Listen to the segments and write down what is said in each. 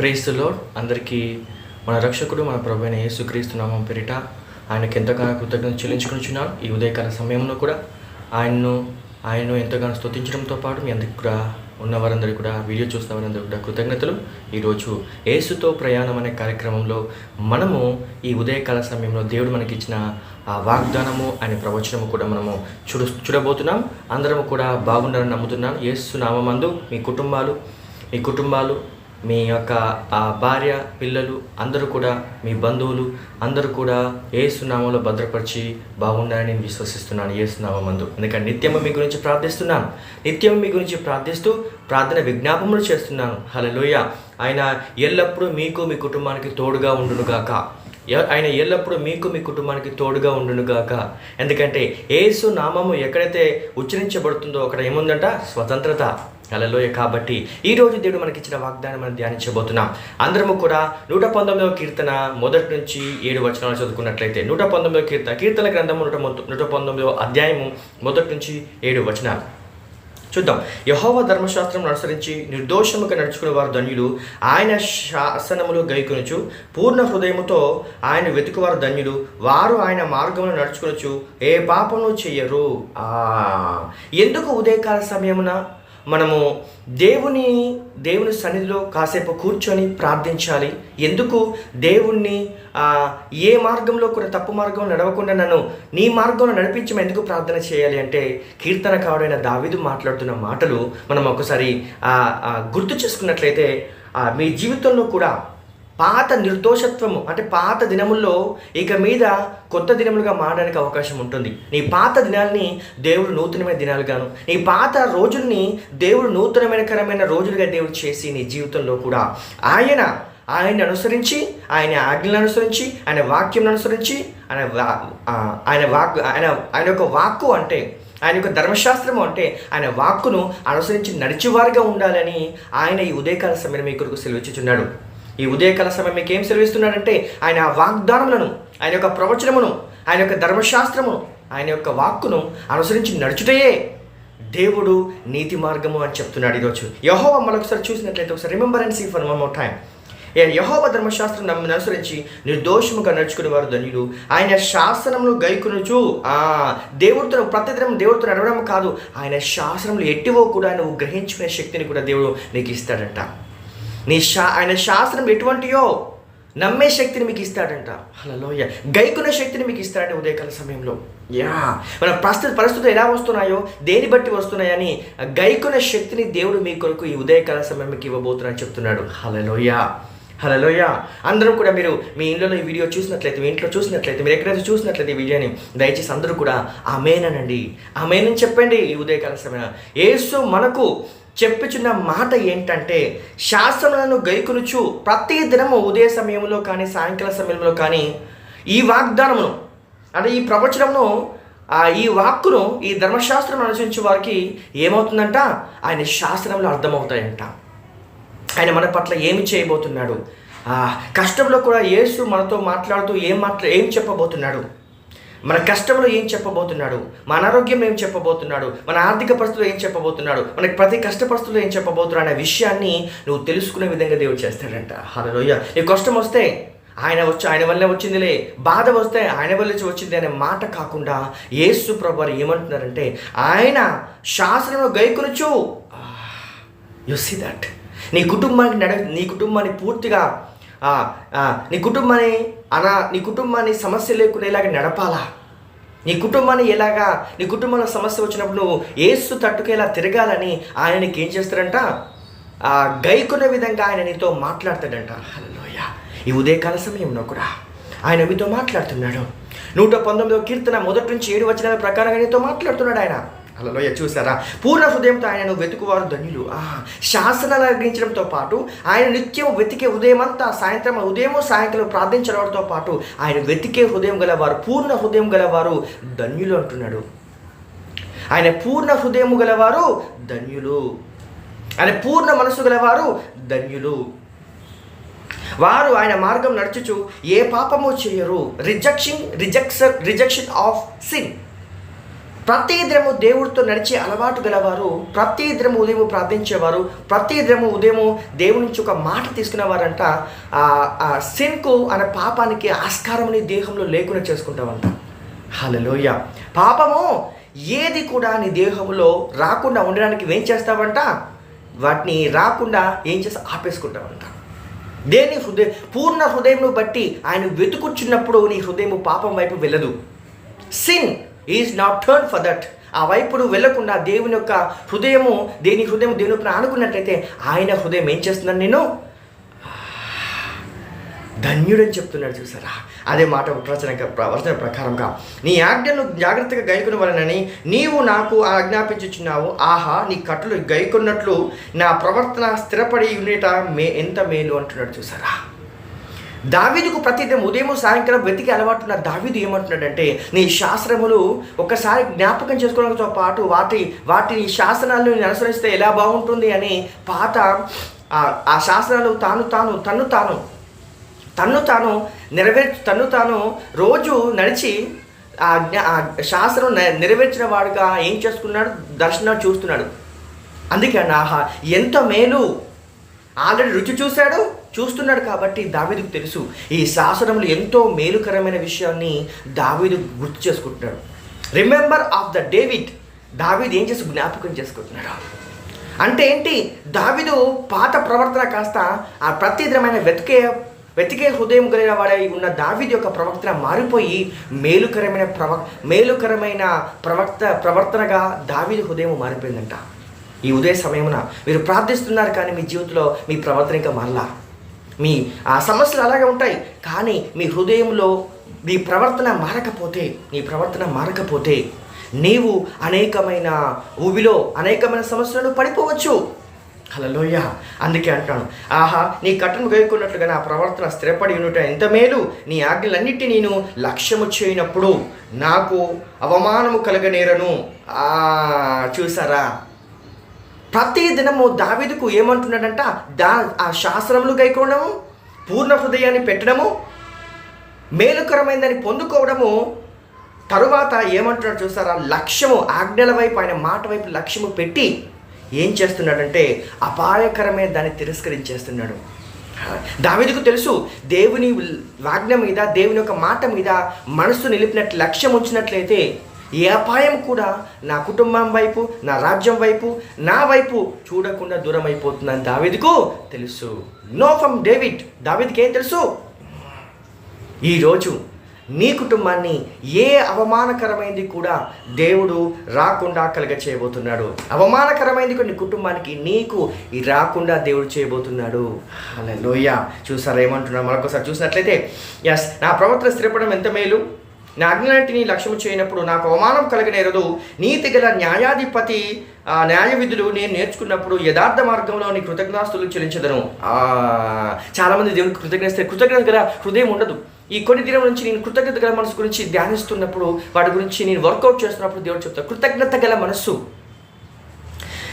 ప్రేస్తులో అందరికీ మన రక్షకుడు మన ప్రభు అయిన యేసుక్రీస్తు నామం పేరిట ఆయనకి ఎంతగానో కృతజ్ఞత చెల్లించుకుంటున్నాను ఈ ఉదయకాల సమయంలో కూడా ఆయన్ను ఆయన్ను ఎంతగానో స్తుతించడంతో పాటు మీ అందరికి కూడా ఉన్న వారందరికీ కూడా వీడియో చూసిన వారందరూ కూడా కృతజ్ఞతలు. ఈరోజు ఏసుతో ప్రయాణం అనే కార్యక్రమంలో మనము ఈ ఉదయకాల సమయంలో దేవుడు మనకిచ్చిన ఆ వాగ్దానము అనే ప్రవచనము కూడా మనము చూడు చూడబోతున్నాం. అందరము కూడా బాగున్నారని నమ్ముతున్నాను. ఏసు నామందు మీ కుటుంబాలు మీ కుటుంబాలు మీ యొక్క ఆ భార్య పిల్లలు అందరూ కూడా మీ బంధువులు అందరూ కూడా ఏసునామంలో భద్రపరిచి బాగున్నారని నేను విశ్వసిస్తున్నాను ఏసునామందు ఎందుకంటే నిత్యము మీ గురించి ప్రార్థిస్తున్నాను. నిత్యం మీ గురించి ప్రార్థిస్తూ ప్రార్థన విజ్ఞాపములు చేస్తున్నాను. హలోయ ఆయన ఎల్లప్పుడూ మీకు మీ కుటుంబానికి తోడుగా ఉండునుగాక ఆయన ఎల్లప్పుడూ మీకు మీ కుటుంబానికి తోడుగా ఉండునుగాక ఎందుకంటే ఏసు నామము ఎక్కడైతే ఉచ్చరించబడుతుందో అక్కడ ఏముందంట? స్వతంత్రత. అలలోయ కాబట్టి ఈ రోజు దేవుడు మనకి ఇచ్చిన వాగ్దానం మనం ధ్యానించబోతున్నాం. అందరము కూడా నూట పంతొమ్మిదవ కీర్తన మొదటి నుంచి ఏడు వచనాలు చదువుకున్నట్లయితే నూట పంతొమ్మిదవ కీర్తన కీర్తన గ్రంథము నూట నూట పంతొమ్మిదవ అధ్యాయము మొదటి నుంచి ఏడు వచనాలు. చూద్దాం. యహోవ ధర్మశాస్త్రం అనుసరించి నిర్దోషముగా నడుచుకునే వారు ధన్యులు. ఆయన శాసనములు గైకొనుచు పూర్ణ హృదయముతో ఆయన వెతుకువారు ధన్యులు. వారు ఆయన మార్గంలో నడుచుకునొచ్చు ఏ పాపము చెయ్యరు. ఎందుకు ఉదయకాల సమయమున? మనము దేవుని దేవుని సన్నిధిలో కాసేపు కూర్చొని ప్రార్థించాలి. ఎందుకు? దేవుణ్ణి ఏ మార్గంలో కూడా తప్పు మార్గంలో నడవకుండా నన్ను నీ మార్గంలో నడిపించమని ఎందుకు ప్రార్థన చేయాలి అంటే కీర్తనకారుడైన దావిదు మాట్లాడుతున్న మాటలు మనం ఒకసారి గుర్తు చేసుకున్నట్లయితే మీ జీవితంలో కూడా పాత నిర్దోషత్వము అంటే పాత దినముల్లో ఇక మీద కొత్త దినములుగా మారడానికి అవకాశం ఉంటుంది. నీ పాత దినాల్ని దేవుడు నూతనమైన దినాలుగాను నీ పాత రోజుల్ని దేవుడు నూతనమైనకరమైన రోజులుగా దేవుడు చేసి నీ జీవితంలో కూడా ఆయన ఆయన్ని అనుసరించి ఆయన ఆజ్ఞలను అనుసరించి ఆయన వాక్యం అనుసరించి ఆయన ఆయన వాక్ ఆయన ఆయన యొక్క వాక్కు అంటే ఆయన యొక్క ధర్మశాస్త్రము అంటే ఆయన వాక్కును అనుసరించి నడిచేవారుగా ఉండాలని ఆయన ఈ ఉదయకాల సమయం మీ కొరకు సెలవిచ్చుచున్నాడు. ఈ ఉదయకాల సమయం మీకు ఏం సెలవిస్తున్నాడంటే ఆయన ఆ వాగ్దానములను ఆయన యొక్క ప్రవచనమును ఆయన యొక్క ధర్మశాస్త్రమును ఆయన యొక్క వాక్కును అనుసరించి నడుచుటయే దేవుడు నీతి మార్గము అని చెప్తున్నాడు ఈరోజు. యహోవ మరొకసారి చూసినట్లయితే ఒకసారి remember and see for one more time Jehovah ధర్మశాస్త్రం నమ్మిని అనుసరించి నిర్దోషముగా నడుచుకునే వారు ధన్యులు. ఆయన శాసనములు గైకునుచు ఆ దేవుడితో ప్రతిదినం దేవుడితో నడవడం కాదు ఆయన శాసనములు ఎట్టివో కూడా నువ్వు గ్రహించుకునే శక్తిని కూడా దేవుడు నీకు ఇస్తాడంట. నీ శా ఆయన శాస్త్రం ఎటువంటియో నమ్మే శక్తిని మీకు ఇస్తాడంట. హలోయ గైకునే శక్తిని మీకు ఇస్తాడంట ఉదయకాల సమయంలో. యా. మన ప్రస్తుత పరిస్థితులు ఎలా వస్తున్నాయో దేని బట్టి వస్తున్నాయని గైకునే శక్తిని దేవుడు మీ కొరకు ఈ ఉదయకాల సమయం మీకు ఇవ్వబోతున్నాడని చెప్తున్నాడు. హలలోయ హలోయ అందరూ కూడా మీరు మీ ఇంట్లో ఈ వీడియో చూసినట్లయితే మీ ఇంట్లో చూసినట్లయితే మీరు ఎక్కడైతే చూసినట్లయితే ఈ వీడియోని దయచేసి అందరూ కూడా ఆమెననండి ఆమెనని చెప్పండి ఈ ఉదయకాల సమయం. ఏసు మనకు చెప్పుచున్న మాట ఏంటంటే శాస్త్రములను గైకునుచు ప్రతి దినము ఉదయ సమయంలో కానీ సాయంకాల సమయంలో కానీ ఈ వాగ్దానమును అంటే ఈ ప్రవచనమును ఈ వాక్కును ఈ ధర్మశాస్త్రం అనుసరించే వారికి ఏమవుతుందంట? ఆయన శాస్త్రంలో అర్థమవుతాయంట. ఆయన మన పట్ల ఏమి చేయబోతున్నాడు? కష్టంలో కూడా యేసు మనతో మాట్లాడుతూ ఏం మాట్లా ఏం చెప్పబోతున్నాడు? మన కష్టంలో ఏం చెప్పబోతున్నాడు? మన అనారోగ్యం ఏం చెప్పబోతున్నాడు? మన ఆర్థిక పరిస్థితులు ఏం చెప్పబోతున్నాడు? మనకి ప్రతి కష్ట పరిస్థితుల్లో ఏం చెప్పబోతున్నాడు అనే విషయాన్ని నువ్వు తెలుసుకునే విధంగా దేవుడు చేస్తాడంట. హలోయ నీ కష్టం వస్తే ఆయన వచ్చి ఆయన వల్లే వచ్చిందిలే. బాధ వస్తే ఆయన వల్లే వచ్చింది అనే మాట కాకుండా యేసు ప్రభు ఏమంటున్నారంటే ఆయన శాసనంలో గైకొనుచు. యు సీ దట్ నీ కుటుంబానికి నడ నీ కుటుంబాన్ని పూర్తిగా నీ కుటుంబాన్ని అనా నీ కుటుంబాన్ని సమస్య లేకుండా ఇలాగ నడపాలా? నీ కుటుంబాన్ని ఎలాగా నీ కుటుంబంలో సమస్య వచ్చినప్పుడు నువ్వు ఏసు తట్టుకేలా తిరగాలని ఆయన నీకు ఏం చేస్తాడంట? గైకున్న విధంగా ఆయన నీతో మాట్లాడతాడంట. హలోయ ఈ ఉదయకాల సమయంలో కూడా ఆయన మీతో మాట్లాడుతున్నాడు. నూట పంతొమ్మిదో కీర్తన మొదటి నుంచి ఏడు వచ్చిన ప్రకారంగా నీతో మాట్లాడుతున్నాడు ఆయన. అలలోయ చూసారా? పూర్ణ హృదయంతో ఆయనను వెతుకువారు ధన్యులు. ఆ శాసనాలు గ్రహించడంతో పాటు ఆయన నిత్యం వెతికే ఉదయమంతా అంతా సాయంత్రం ఉదయం సాయంకాలం ప్రార్థించడంతో పాటు ఆయన వెతికే హృదయం గలవారు పూర్ణ హృదయం గలవారు ధన్యులు అంటున్నాడు. ఆయన పూర్ణ హృదయము గలవారు ధన్యులు. ఆయన పూర్ణ మనసు గలవారు ధన్యులు. వారు ఆయన మార్గం నడుచుచు ఏ పాపము చేయరు. Rejection rejection rejection of sin ప్రతి దినము దేవుడితో నడిచే అలవాటు గలవారు ప్రతి దినము ఉదయం ప్రార్థించేవారు ప్రతి దినము ఉదయం దేవుడి నుంచి ఒక మాట తీసుకునేవారంట సిన్కు అనే పాపానికి ఆస్కారం దేహంలో లేకుండా చేసుకుంటామంట హలోయ పాపము ఏది కూడా నీ దేహంలో రాకుండా ఉండడానికి ఏం చేస్తావంట? వాటిని రాకుండా ఏం చేస్తా ఆపేసుకుంటావంట. దేని హృదయ పూర్ణ హృదయం బట్టి ఆయన వెతుకుచున్నప్పుడు నీ హృదయం పాపం వైపు వెళ్ళదు. Sin is not turn for that ఆ వైపుడు వెళ్ళకుండా దేవుని యొక్క హృదయము దేని హృదయం దేవుని పైన ఆనుకున్నట్లయితే ఆయన హృదయం ఏం చేస్తున్నాను నేను ధన్యుడని చెప్తున్నాడు చూసారా? అదే మాట ప్రవచన ప్రవచన ప్రకారంగా. నీ ఆజ్ఞను జాగ్రత్తగా గైకుని వలనని నీవు నాకు ఆజ్ఞాపించుచున్నావు. ఆహా నీ కట్టులు గైకున్నట్లు నా ప్రవర్తన స్థిరపడి ఉండేట మే ఎంత మేలు అంటున్నాడు చూసారా? దావీదుకు ప్రతిదినం ఉదయం సాయంకాలం వెతికి అలవాటున్న దావీదు ఏమంటున్నాడంటే నీ శాస్త్రములు ఒకసారి జ్ఞాపకం చేసుకోవడంతో పాటు వాటి వాటిని శాసనాలను అనుసరిస్తే ఎలా బాగుంటుంది అని పాత ఆ- శాసనాలు శాస్త్రాలు తాను తాను తన్ను తాను తన్ను తాను నెరవేర్ తన్ను తాను రోజు నడిచి ఆ జ్ఞా- ఆ శాస్త్రం నెరవేర్చిన వాడుగా ఏం చేసుకున్నాడు? దర్శనం చూస్తున్నాడు. అందుకే అన్న ఆహా ఎంత మేలు. ఆల్రెడీ రుచి చూశాడు చూస్తున్నాడు కాబట్టి దావీదుకు తెలుసు. ఈ శాసనములు ఎంతో మేలుకరమైన విషయాన్ని దావీదు గుర్తు చేసుకుంటున్నాడు. రిమెంబర్ ఆఫ్ ద డేవిడ్ దావీదు ఏం చేసి జ్ఞాపకం చేసుకుంటున్నాడు? అంటే ఏంటి? దావీదు పాత ప్రవర్తన కాస్త ఆ ప్రతిదినమైన వెతికే వెతికే హృదయం కలిగిన వాడై ఉన్న దావీదు యొక్క ప్రవర్తన మారిపోయి మేలుకరమైన ప్రవ మేలుకరమైన ప్రవక్త ప్రవర్తనగా దావీదు హృదయం మారిపోయిందంట. ఈ ఉదయ సమయమున మీరు ప్రార్థిస్తున్నారు కానీ మీ జీవితంలో మీ ప్రవర్తన ఇంకా మరలా? మీ ఆ సమస్యలు అలాగే ఉంటాయి. కానీ మీ హృదయంలో మీ ప్రవర్తన మారకపోతే నీ ప్రవర్తన మారకపోతే నీవు అనేకమైన ఊబిలో అనేకమైన సమస్యలను పడిపోవచ్చు. హలోయ అందుకే అంటాను ఆహా నీ కట్టను వేయకున్నట్లుగా నా ప్రవర్తన స్థిరపడి ఉన్నట ఎంత మేలు? నీ ఆజ్ఞలన్నిటి నేను లక్ష్యము చేయనప్పుడు నాకు అవమానము కలగనేరను. చూసారా? ప్రతి దినము దావీదుకు ఏమంటున్నాడంట? దా ఆ శాస్త్రములు గైకోవడము పూర్ణ హృదయాన్ని పెట్టడము మేలుకరమైందని పొందుకోవడము. తరువాత ఏమంటున్నాడు చూసారా? లక్ష్యము ఆజ్ఞల వైపు ఆయన మాట వైపు లక్ష్యము పెట్టి ఏం చేస్తున్నాడంటే అపాయకరమైన దాన్ని తిరస్కరించేస్తున్నాడు. దావిదికు తెలుసు దేవుని వాజ్ఞ మీద దేవుని యొక్క మాట మీద మనసు నిలిపినట్లు లక్ష్యం ఉంచినట్లయితే ఏ అపాయం కూడా నా కుటుంబం వైపు నా రాజ్యం వైపు నా వైపు చూడకుండా దూరం అయిపోతుందని దావిద్కు తెలుసు. Know from David. దావిద్కి ఏం తెలుసు? ఈరోజు నీ కుటుంబాన్ని ఏ అవమానకరమైంది కూడా దేవుడు రాకుండా కలగ చేయబోతున్నాడు అవమానకరమైంది కొన్ని కుటుంబానికి నీకు రాకుండా దేవుడు చేయబోతున్నాడు. అలా లోయ చూసారా ఏమంటున్నా మరొకసారి చూసినట్లయితే ఎస్ నా ప్రవర్తన స్థిరపడడం ఎంత మేలు? నా అజ్ఞానిటిని లక్ష్యము చేయనప్పుడు నాకు అవమానం కలగనేరదు నీతి గల న్యాయాధిపతి ఆ న్యాయ విధులు నేను నేర్చుకున్నప్పుడు యథార్థ మార్గంలో నీ కృతజ్ఞాస్తులు చెల్లించదను. చాలామంది దేవునికి కృతజ్ఞత కృతజ్ఞత గల హృదయం ఉండదు. ఈ కొన్ని దినం నుంచి నేను కృతజ్ఞత గల మనసు గురించి ధ్యానిస్తున్నప్పుడు వాటి గురించి నేను వర్కౌట్ చేస్తున్నప్పుడు దేవుడు చెప్తాను కృతజ్ఞత గల మనస్సు.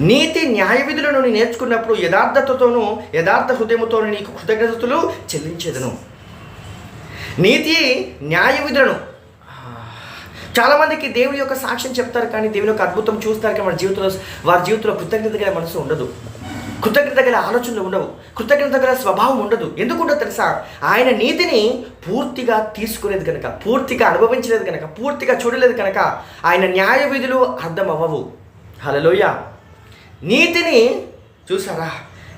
నీతి న్యాయ విధులను నేను నేర్చుకున్నప్పుడు యథార్థతతోనూ యథార్థ హృదయముతోనూ నీకు కృతజ్ఞతలు చెల్లించేదను. నీతి న్యాయ విధులను చాలామందికి దేవుని యొక్క సాక్ష్యం చెప్తారు కానీ దేవుని యొక్క అద్భుతం చూస్తారు కానీ వారి జీవితంలో వారి జీవితంలో కృతజ్ఞత గల మనసు ఉండదు. కృతజ్ఞత గల ఆలోచనలు ఉండవు. కృతజ్ఞత గల స్వభావం ఉండదు. ఎందుకు తెలుసా? ఆయన నీతిని పూర్తిగా తీసుకునేది కనుక పూర్తిగా అనుభవించలేదు కనుక పూర్తిగా చూడలేదు కనుక ఆయన న్యాయ విధులు అర్థం అవ్వవు హలలోయ నీతిని చూసారా?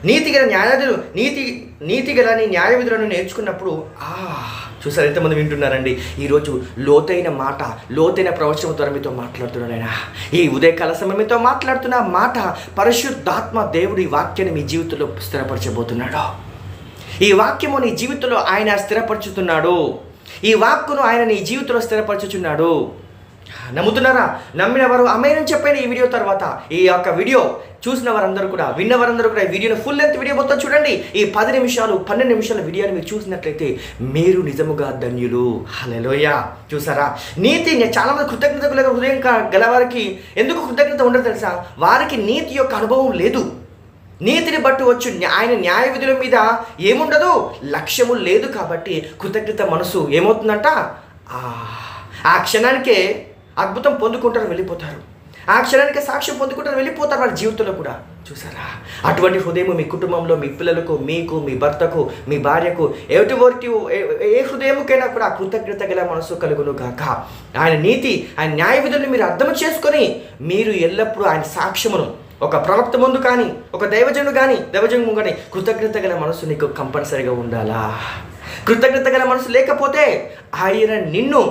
నీతి గల న్యాయాధులు నీతి నీతి గల న్యాయ విధులను నేర్చుకున్నప్పుడు ఆ చూసారు ఎంతమంది వింటున్నారండి? ఈరోజు లోతైన మాట లోతైన ప్రవచనం ద్వారా మీతో మాట్లాడుతున్నాను ఆయన. ఈ ఉదయకాల సమయంతో మాట్లాడుతున్న మాట పరిశుద్ధాత్మ దేవుడి వాక్యాన్ని మీ జీవితంలో స్థిరపరచబోతున్నాడు. ఈ వాక్యము నీ జీవితంలో ఆయన స్థిరపరచుతున్నాడు. ఈ వాక్కును ఆయన నీ జీవితంలో స్థిరపరచుచున్నాడు. నమ్ముతున్నారా? నమ్మిన వారు అమ్మేనని చెప్పిన ఈ వీడియో తర్వాత. ఈ యొక్క వీడియో చూసిన వారందరూ కూడా విన్న వారందరూ కూడా ఈ వీడియోని ఫుల్ లెంత్ వీడియో మొత్తం చూడండి. ఈ పది నిమిషాలు పన్నెండు నిమిషాల వీడియోని మీరు చూసినట్లయితే మీరు నిజముగా ధన్యులు. హలోయ చూసారా? నీతి చాలా మంది కృతజ్ఞత హృదయం గలవారికి ఎందుకు కృతజ్ఞత ఉండదు తెలుసా? వారికి నీతి యొక్క అనుభవం లేదు. నీతిని బట్టి వచ్చు ఆయన న్యాయ విధుల మీద ఏముండదు? లక్ష్యము లేదు కాబట్టి కృతజ్ఞత మనసు ఏమవుతుందంట? ఆ క్షణానికే అద్భుతం పొందుకుంటారు వెళ్ళిపోతారు. ఆ క్షణానికి సాక్ష్యం పొందుకుంటారు వెళ్ళిపోతారు వాళ్ళ జీవితంలో కూడా. చూసారా? అటువంటి హృదయం మీ కుటుంబంలో మీ పిల్లలకు మీకు మీ భర్తకు మీ భార్యకు ఎటువంటి ఏ హృదయముకైనా కూడా కృతజ్ఞత గల మనసు కలుగును గాక. ఆయన నీతి ఆయన న్యాయ విధులను మీరు అర్థం చేసుకొని మీరు ఎల్లప్పుడూ ఆయన సాక్ష్యమును ఒక ప్రవక్త ముందు కానీ ఒక దైవజనుడు కానీ దైవజను కానీ కృతజ్ఞత గల మనసు నీకు కంపల్సరిగా ఉండాలా? కృతజ్ఞత గల మనసు లేకపోతే ఆయన నిన్ను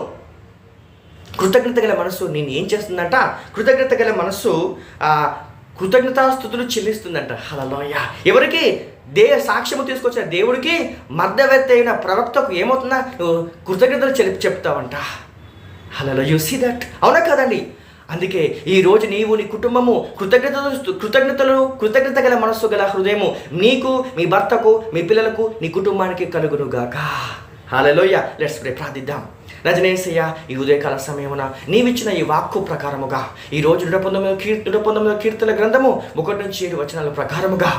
కృతజ్ఞత గల మనసు నేను ఏం చేస్తుందంట? కృతజ్ఞత గల మనస్సు కృతజ్ఞతాస్థుతులు చెల్లిస్తుందంట. హలలోయ ఎవరికి? దే సాక్ష్యము తీసుకొచ్చిన దేవుడికి మధ్యవర్తి అయిన ప్రవక్తకు ఏమవుతుందా? నువ్వు కృతజ్ఞతలు చెల్లి చెప్తావంట. హలలో యు సీ దట్ అవునా కదండి? అందుకే ఈ రోజు నీవు నీ కుటుంబము కృతజ్ఞతలు కృతజ్ఞతలు కృతజ్ఞత గల మనస్సు గల హృదయము నీకు మీ భర్తకు మీ పిల్లలకు నీ కుటుంబానికి కలుగునుగాక. హాలలోయ లెట్స్ ప్రే ప్రార్థిద్దాం రజనేశయ్య ఈ ఉదయకాల సమయమున నీవిచ్చిన ఈ వాక్కు ప్రకారముగా ఈ రోజు నూట పంతొమ్మిది కీర్ నూట పంతొమ్మిది కీర్తన గ్రంథము ఒకటి నుంచి ఏడు వచనాల ప్రకారముగా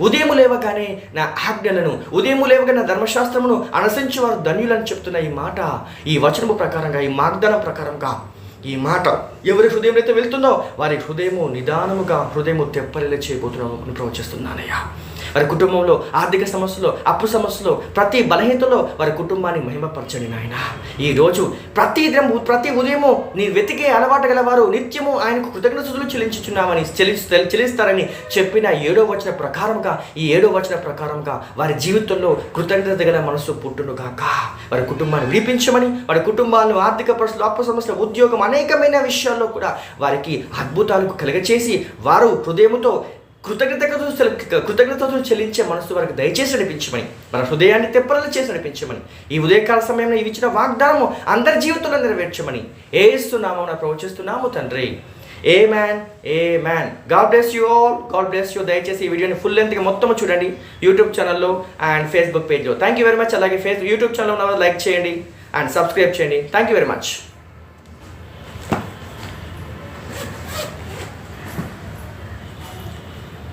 ఉదయము లేవగానే నా ఆజ్ఞలను ఉదయము లేవగా నా ధర్మశాస్త్రమును అనుసరించి వారు ధన్యులని చెప్తున్న ఈ మాట ఈ వచనము ప్రకారంగా ఈ వాగ్దానం ప్రకారంగా ఈ మాట ఎవరి హృదయం అయితే వెళ్తుందో వారి హృదయము నిదానముగా హృదయము తెప్పరిలే చేయబోతున్నాము అని ప్రవచిస్తున్నానయ్యా. వారి కుటుంబంలో ఆర్థిక సమస్యలో అప్పు సమస్యలో ప్రతి బలహీనతలో వారి కుటుంబాన్ని మహిమపరచండి నాయన. ఈ రోజు ప్రతి దినం ప్రతి ఉదయము నీ వెతికే అలవాటు గల వారు నిత్యము ఆయనకు కృతజ్ఞతలు చెల్లించుచున్నామని చెల్లిస్తారని చెప్పిన ఏడో వచన ప్రకారంగా ఈ ఏడో వచన ప్రకారంగా వారి జీవితంలో కృతజ్ఞత గల మనసు పుట్టునుగాక వారి కుటుంబాన్ని విడిపించమని వారి కుటుంబాలను ఆర్థిక పరిస్థితులు అప్పు సమస్యలు ఉద్యోగం అనేకమైన విషయాల్లో కూడా వారికి అద్భుతాలకు కలగచేసి వారు హృదయముతో కృతజ్ఞతతో కృతజ్ఞతతో చెల్లించే మనసు వారికి దయచేసి నడిపించమని మన హృదయాన్ని తెప్పలను చేసి నడిపించమని ఈ ఉదయకాల సమయంలో ఇవి ఇచ్చిన వాగ్దానము అందరి జీవితంలో నెరవేర్చమని ఏస్తున్నామో నా ప్రవచిస్తున్నాము తండ్రి. A man a man God bless you all God bless you దయచేసి ఈ వీడియోని ఫుల్ లెంత్గా మొత్తం చూడండి. యూట్యూబ్ ఛానల్లో అండ్ ఫేస్బుక్ పేజ్లో థ్యాంక్ యూ వెరీ మచ్ అలాగే ఫేస్ యూట్యూబ్ ఛానల్ ఉన్న లైక్ చేయండి అండ్ సబ్స్క్రైబ్ చేయండి. Thank you very much